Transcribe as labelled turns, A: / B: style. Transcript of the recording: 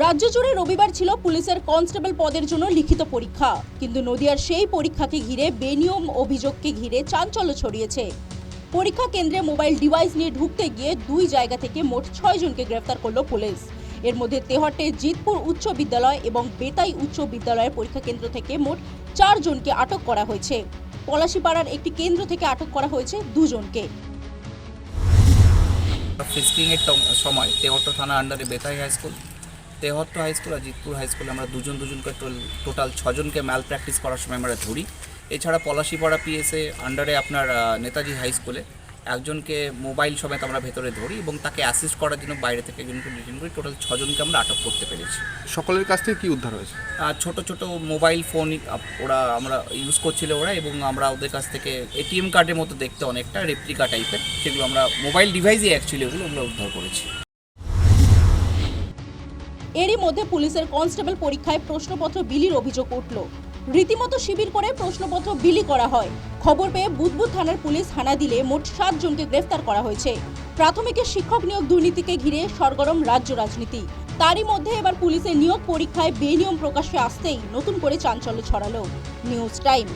A: রাজ্য জুড়ে রবিবার ছিল পুলিশের কনস্টেবল পদের জন্য লিখিত পরীক্ষা। কিন্তু নদিয়ার সেই পরীক্ষাকে ঘিরে বেনিয়ম অভিযোগকে ঘিরে চাঞ্চল্য ছড়িয়েছে। পরীক্ষা কেন্দ্রে মোবাইল ডিভাইস নিয়ে ঢুকতে গিয়ে দুই জায়গা থেকে মোট ছয় জনকে গ্রেফতার করল পুলিশ। এর মধ্যে তেহট্টে জিতপুর উচ্চ বিদ্যালয় এবং বেতাই উচ্চ বিদ্যালয়ের পরীক্ষা কেন্দ্র থেকে মোট চার জনকে আটক করা হয়েছে। পলাশিপাড়ার একটি কেন্দ্র থেকে আটক করা হয়েছে দুজনকে।
B: ফিস্কিংয়ের সময় তেহট্ট থানা আন্ডারে Betai high school Tehatta high school আর জিতপুর হাই স্কুলে আমরা দুজন দুজনকে টোটাল ছজনকে ম্যাল প্র্যাকটিস করার সময় আমরা ধরি। এছাড়া পলাশিপাড়া পিএসএ আন্ডারে আপনার নেতাজি হাই স্কুলে একজনকে মোবাইল সমেত আমরা ভেতরে ধরি এবং তাকে অ্যাসিস্ট করার জন্য বাইরে থেকে একজনকে ডিটেন করি টোটাল ছজনকে আমরা আটক করতে পেরেছি।
C: সকলের কাছ থেকে কি উদ্ধার হয়েছে?
B: আর ছোট ছোট মোবাইল ফোন ওরা আমরা ইউজ করছিল ওরা এবং আমরা ওদের কাছ থেকে এটিএম কার্ডের মতো দেখতে অনেকটা রেপ্লিকা টাইপের সেগুলো আমরা মোবাইল ডিভাইসই অ্যাকচুয়ালি ওগুলো আমরা উদ্ধার করেছি।
A: এরই মধ্যে পুলিশের কনস্টেবল পরীক্ষায় প্রশ্নপত্র বিলির অভিযোগ উঠল। রীতিমতো শিবির করে প্রশ্নপত্র বিলি করা হয়। খবর পেয়ে বুদবুদ থানার পুলিশ হানা দিলে মোট সাত জনকে গ্রেফতার করা হয়েছে। প্রাথমিকের শিক্ষক নিয়োগ দুর্নীতিকে ঘিরে সরগরম রাজ্য রাজনীতি। তারই মধ্যে এবার পুলিশের নিয়োগ পরীক্ষায় বেনিয়ম প্রকাশ্যে আসতেই নতুন করে চাঞ্চল্য ছড়ালো। News time.